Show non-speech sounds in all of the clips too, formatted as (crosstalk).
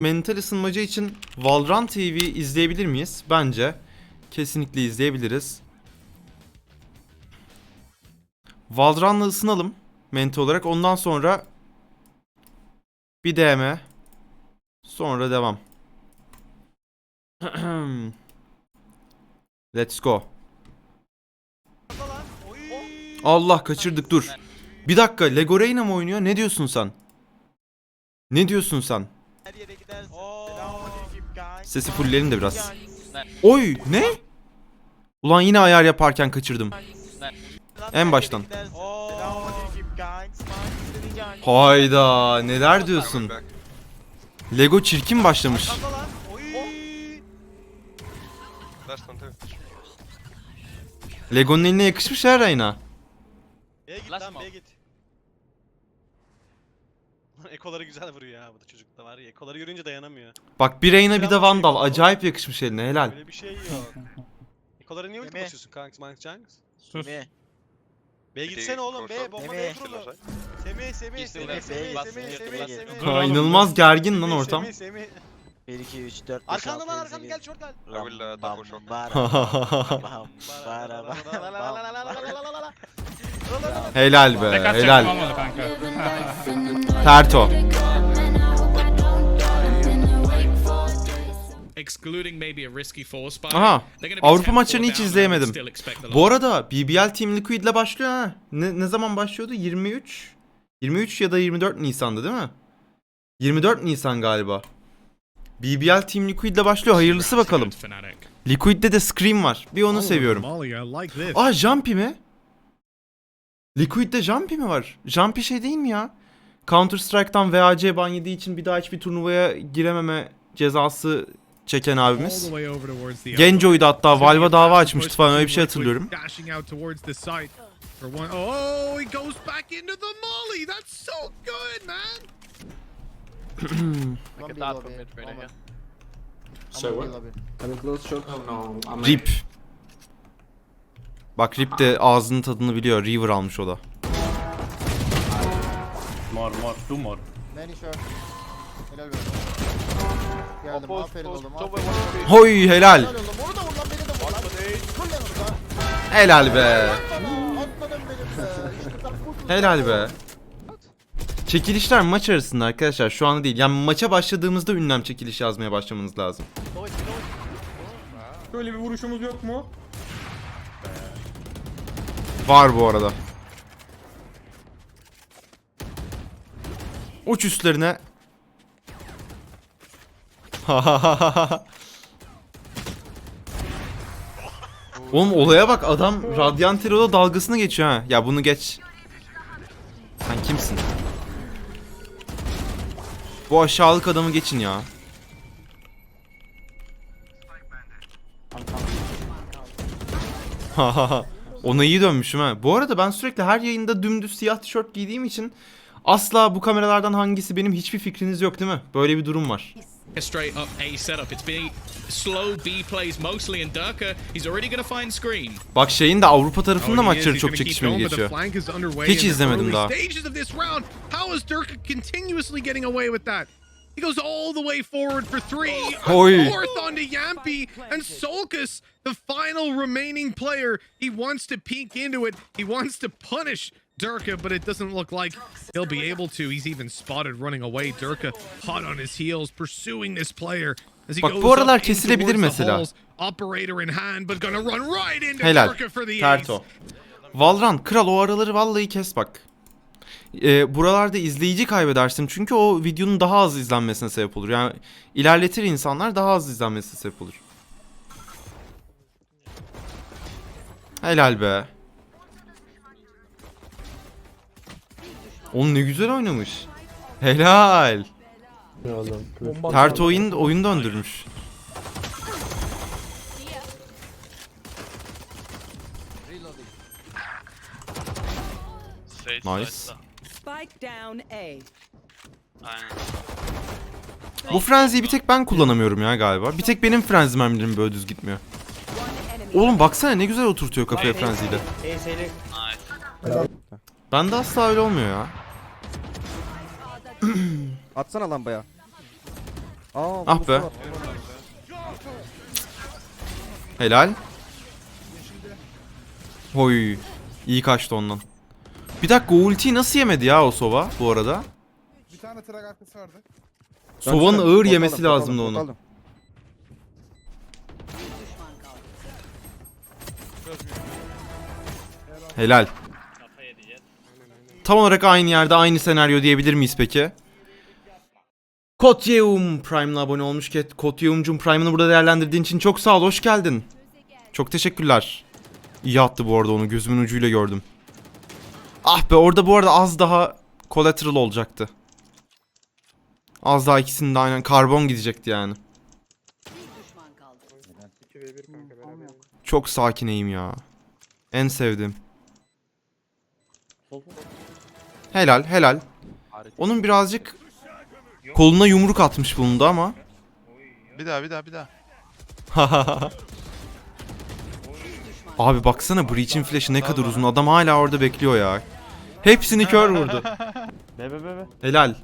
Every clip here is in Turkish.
mental ısınmacı için Valorant TV izleyebilir miyiz? Bence kesinlikle izleyebiliriz. Valorant'la ısınalım mental olarak. Ondan sonra bir DM. Sonra devam. (clears throat) Let's go. Allah kaçırdık dur. Bir dakika Lego Reyna mı oynuyor? Ne diyorsun sen? Ne diyorsun sen? Her yere gidersin. Selamünaleyküm guys. Sesi fullleyelim de biraz. Oy ne? Ulan yine ayar yaparken kaçırdım. En baştan. Guys. Hayda neler diyorsun? Lego çirkin başlamış. Lego'nun eline yakışmış her Reyna. B'ye git lan. B'ye git. Ekoları güzel vuruyor ha bu da çocukta var ya. Ekoları görünce dayanamıyor. Bak bir Reyna bir de Vandal. Acayip yakışmış eline helal. Böyle bir şey yok. Ekoları niye ulti Meme. basıyorsun kanks manks canks? Sus. B'ye Bir gitsene oğlum B korsan. bomba Meme. B'ye kurulu. Semih Semih İkisi de Semih B'ye Semih git, Semih B'ye Semih git. Semih Ha, inanılmaz gergin lan Semih, ortam. Semih Semih 1 2 3 4 5 Arkanda lan arkanda gel şuradan. I will, uh, double shot. Helal be Tek atacak helal. olmadı kanka. Terto. Excluding maybe a risky force spy. Aha. they're gonna be Avrupa 10-4 maçlarını hiç down and I izleyemedim. would still expect the Bu arada BBL Team Liquid'le başlıyor ha. Ne, ne zaman başlıyordu? 23. 23 ya da 24 Nisan'da değil mi? 24 Nisan galiba. BBL Team Liquid'le başlıyor. Hayırlısı bakalım. Fnatic. Liquid'de de Scream var. Bir onu seviyorum. Aa Jumpy mi? Liquid'de Jumpy mi var? Jumpy şey değil mi ya? Counter Strike'tan VAC ban yediği için bir daha hiçbir turnuvaya girememe cezası çeken abimiz. Genco'ydu hatta. Valve'a dava açmıştı falan öyle bir şey hatırlıyorum. Oh? Oh Rip. Bak Rip de ağzının tadını biliyor. River almış o da. More, more, two more. Many short. Helal be. Geldim Post, aferin post, oğlum top aferin. one, one, Hoy helal. Helal oğlum onu da vur lan beni de vur lan. Da. Helal be. Benim be. İşte Helal be. Çekilişler maç arasında arkadaşlar şu anda değil. Yani maça başladığımızda ünlem çekiliş yazmaya başlamanız lazım. Böyle bir vuruşumuz yok mu? Var bu arada. Uç üstlerine. (laughs) Oğlum olaya bak adam Radiant Hero'da dalgasını geçiyor ha. Ya bunu geç. Sen kimsin? Bu aşağılık adamı geçin ya. (laughs) Ona iyi dönmüşüm ha. Bu arada ben sürekli her yayında dümdüz siyah tişört giydiğim için asla bu kameralardan hangisi benim hiçbir fikriniz yok değil mi? Böyle bir durum var. Straight up A setup. It's been slow B plays mostly, and Durka he's already gonna find screen. Bak şeyin de Avrupa tarafında Oh, maçları çok çekişmeli geçiyor. Hiç in izlemedim daha. How is Dirk continuously getting away with that? He goes all the way forward for three. Oy. Oh. Fourth onto Yampi and Solkus, the final remaining player. He wants to peek into it. He wants to punish Durka, but it doesn't look like he'll be able to. He's even spotted running away. Durka hot on his heels, pursuing this player. As he Bak goes bu aralar kesilebilir the mesela. halls. Operator in hand, but gonna run right into Helal. Durka for the ace. Terto. Valorant kral o araları vallahi kes bak. Ee, buralarda izleyici kaybedersin çünkü o videonun daha az izlenmesine sebep olur. Yani ilerletir insanlar daha az izlenmesine sebep olur. Helal be. Oğlum ne güzel oynamış. Helal. Terto oyun, oyun döndürmüş. Nice. side'da. Spike down A. Aynen. Bu frenziyi bir tek ben kullanamıyorum ya galiba. Bir tek benim frenzi mermilerim böyle düz gitmiyor. Oğlum baksana ne güzel oturtuyor kafaya frenziyle. Nice. Bende asla öyle olmuyor ya. (clears throat) Atsana lambaya. Ah be. Helal. Hoy. İyi kaçtı ondan. Bir dakika o ultiyi nasıl yemedi ya o Sova bu arada? Bir tane trak arkası vardı. Sova'nın ağır yemesi lazımdı onu. Helal. Tam olarak aynı yerde aynı senaryo diyebilir miyiz peki? Kotyeum Prime'la abone olmuş ki Kotyeum'cum Prime'ını burada değerlendirdiğin için çok sağ ol. Hoş geldin. Çok teşekkürler. İyi attı bu arada onu gözümün ucuyla gördüm. Ah be orada bu arada az daha collateral olacaktı. Az daha ikisinin de aynen karbon gidecekti yani. Çok sakineyim ya. En sevdiğim. Helal helal. Onun birazcık koluna yumruk atmış bulundu ama. Bir daha bir daha bir daha. (laughs) Abi baksana Breach'in flash'ı ne kadar uzun. Adam hala orada bekliyor ya. Hepsini kör vurdu. (laughs) Be be be be. Helal.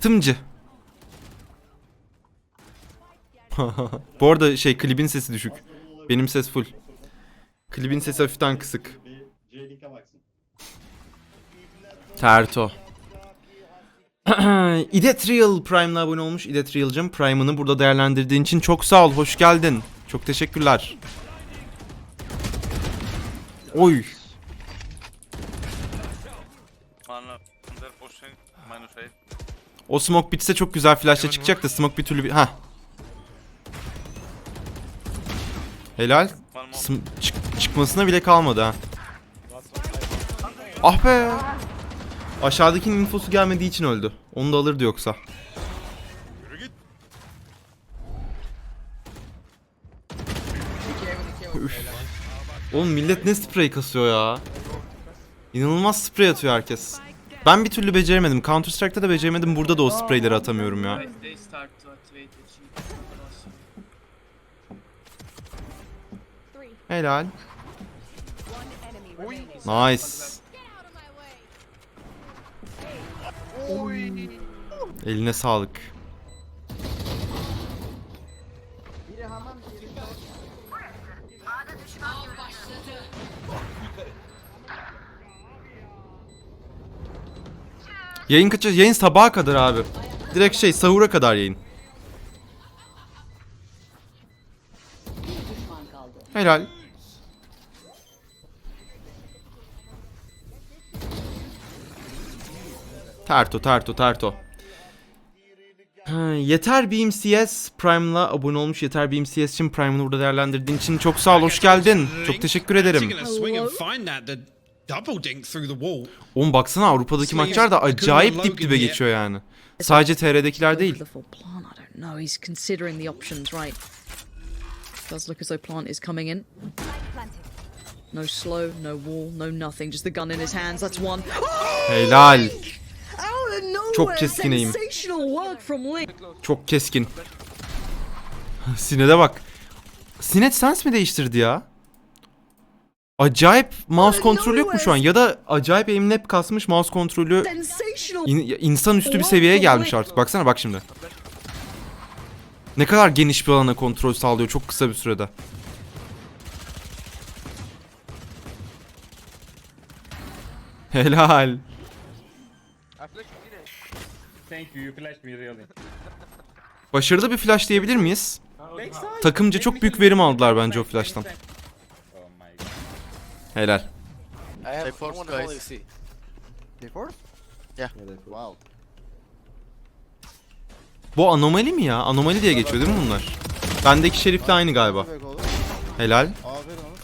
Tımcı. (laughs) Bu arada şey klibin sesi düşük. Benim ses full. Klibin sesi hafiften kısık. Terto. (clears throat) Idetrial Prime'la abone olmuş. Idetrial'cım Prime'ını burada değerlendirdiğin için çok sağ ol. Hoş geldin. Çok teşekkürler. Oy. O smoke bitse çok güzel flash'la çıkacak da smoke bir türlü bir... Heh. Helal. Sm- çık- çıkmasına bile kalmadı ha. Ah be. Aşağıdakinin infosu gelmediği için öldü. Onu da alırdı yoksa. Üf. Oğlum millet ne sprey kasıyor ya. İnanılmaz sprey atıyor herkes. Ben bir türlü beceremedim. Counter Strike'da da beceremedim. Burada da o spreyleri atamıyorum ya. Helal. Nice. Eline sağlık. Yayın kaçı? Yayın sabaha kadar abi. Direkt şey sahura kadar yayın. Helal. Terto, terto, terto. Yeter Beam CS Prime'la abone olmuş. Yeter Beam CS için Prime'ını burada değerlendirdiğin için çok sağ ol. Hoş geldin. Çok teşekkür ederim. Oğlum baksana Avrupa'daki maçlar da acayip dip dibe geçiyor yani. Sadece TR'dekiler değil. The full plant, I don't know. He's considering the options, right? Does look as though plant is coming in. No slow, no wall, no nothing. Just the gun in his hands. That's one. Helal. Of nowhere. Çok keskin eğim. Sensational work from Link. Çok keskin. Sinet'e bak. Sinet sens mi değiştirdi ya? Acayip mouse kontrolü yok mu şu an? Ya da acayip aimlap kasmış mouse kontrolü in, insanüstü bir seviyeye gelmiş artık. Baksana bak şimdi. Ne kadar geniş bir alana kontrol sağlıyor çok kısa bir sürede. Helal. Başarılı bir flash diyebilir miyiz? Takımca çok büyük verim aldılar bence o flash'tan. Helal. I have someone holding C. They fourth? Yeah. Wow. Bu anomali mi ya? Anomali diye geçiyor değil mi bunlar? Bendeki şerifle aynı galiba. Helal. Aferin oğlum.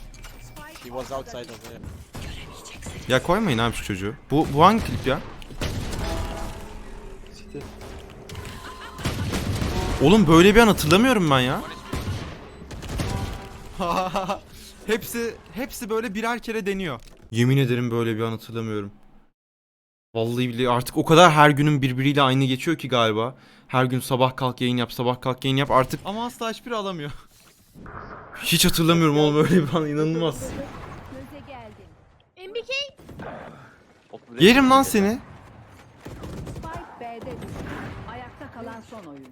He was outside of there. Ya koymayın abi şu çocuğu. Bu, bu hangi klip ya? Oğlum böyle bir an hatırlamıyorum ben ya. (laughs) hepsi hepsi böyle birer kere deniyor. Yemin ederim böyle bir an hatırlamıyorum. Vallahi billahi artık o kadar her günün birbiriyle aynı geçiyor ki galiba. Her gün sabah kalk yayın yap, sabah kalk yayın yap artık. Ama asla hiçbiri alamıyor. Hiç hatırlamıyorum oğlum öyle bir an inanılmaz. MBK Yerim lan seni.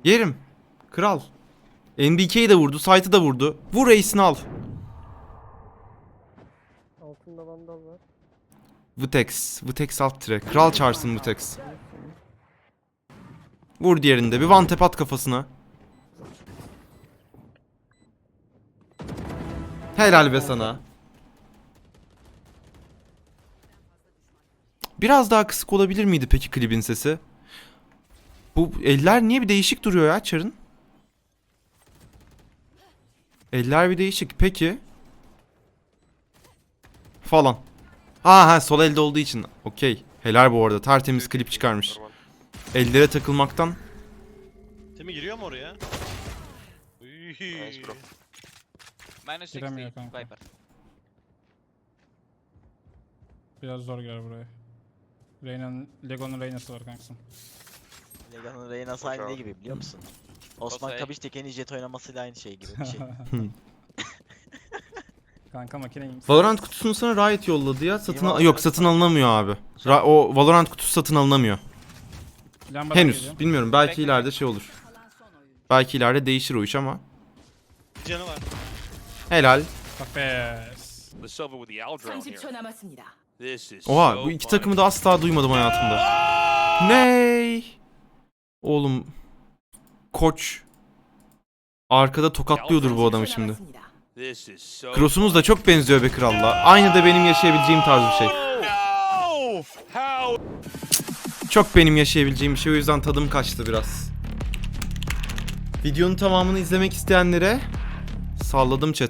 Yerim. Kral. NBK'yi de vurdu, Sight'ı da vurdu. Vur ace'ini al. Altında vandal var. Vutex. Vutex alt tire. Kral çağırsın Vutex. Vur diğerinde. Bir one tap at kafasına. Helal be sana. Biraz daha kısık olabilir miydi peki klibin sesi? Bu eller niye bir değişik duruyor ya Çar'ın? Eller bir değişik. Peki. Falan. Ha ha sol elde olduğu için. Okey. Helal bu arada. Tertemiz klip çıkarmış. Ellere takılmaktan. Temi giriyor mu oraya? Uy. Minus Giremiyor 60 kanka. Viper. Biraz zor girer buraya. Reyna'nın, Lego'nun Reyna'sı var kankasın. Lega'nın Reyna'sı aynı gibi biliyor musun? Osman Osay. Kabiş Teken'i jet oynamasıyla aynı şey gibi bir şey. (laughs) (laughs) Kanka makine Valorant kutusunu sana Riot yolladı ya. Satın al- yok satın alınamıyor abi. Ra- o Valorant kutusu satın alınamıyor. Lambadan Henüz. geliyor. Bilmiyorum. Belki ileride şey olur. Belki ileride değişir o iş ama. Canı var. Helal. Bak be. Oha bu iki takımı da asla duymadım hayatımda. Ney? Oğlum. Koç. Arkada tokatlıyordur bu adamı şimdi. Cross'umuz da çok benziyor be kralla. Aynı da benim yaşayabileceğim tarz bir şey. Çok benim yaşayabileceğim bir şey o yüzden tadım kaçtı biraz. Videonun tamamını izlemek isteyenlere salladım chat.